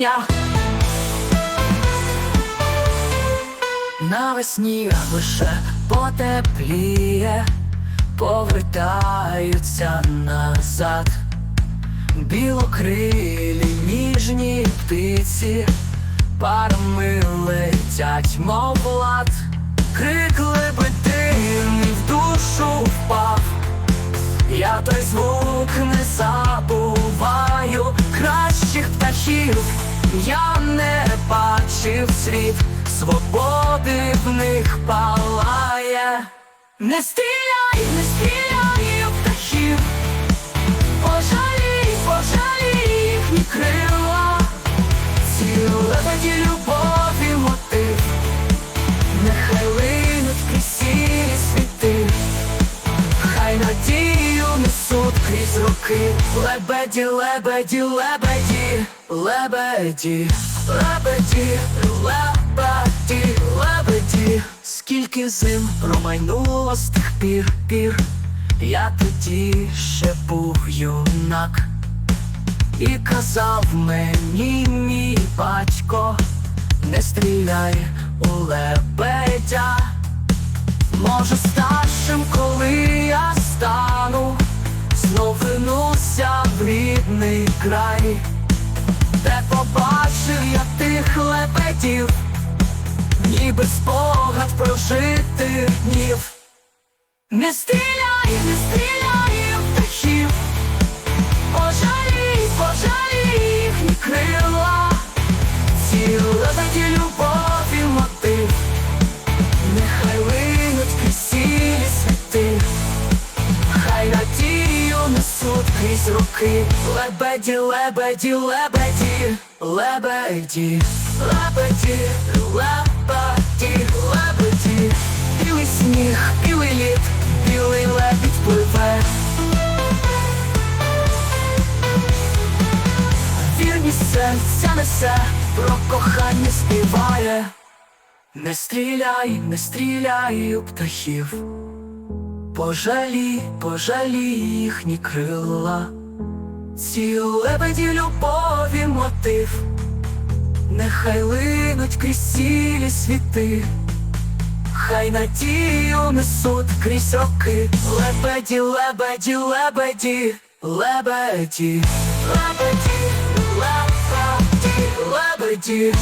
Я Навесні лише потепліє, повертаються назад. Білокрилі ніжні птиці, парами летять, мов лад. Крик лебединий в світ, свободи в них палає. Не стріляй, не стріляй у птахів, пожалій, пожалій їхні крила, ці лебеді любові мотив, нехай линуть крізь сірі світи. Хай надію несуть крізь роки. Лебеді, лебеді, лебеді, лебеді, лебеді, лебеді, лебеді. Скільки зим промайнуло з тих пір, пір. Я тоді ще був юнак. І казав мені мій батько Не стріляй у лебедя Може старшим, коли я стану, знов вернуся в рідний край, побачив я тих лепетів, ніби спогад прожитих днів. Не стріляй, не стріляй несуть крізь роки, лебеді, лебеді, лебеді, лебеді, лебеді, лебеді, лебеді, білий сніг, білий лід, білий лебідь пливе. Вірність серця несе, про кохання співає. Не стріляй, не стріляй у птахів, пожалій, пожалій їхні крила, ці лебеді любові мотив, нехай линуть крізь цілі світи, хай надію несуть крізь роки, лебеді, лебеді, лебеді, лебеді, лебеді, лебеді, лебеді.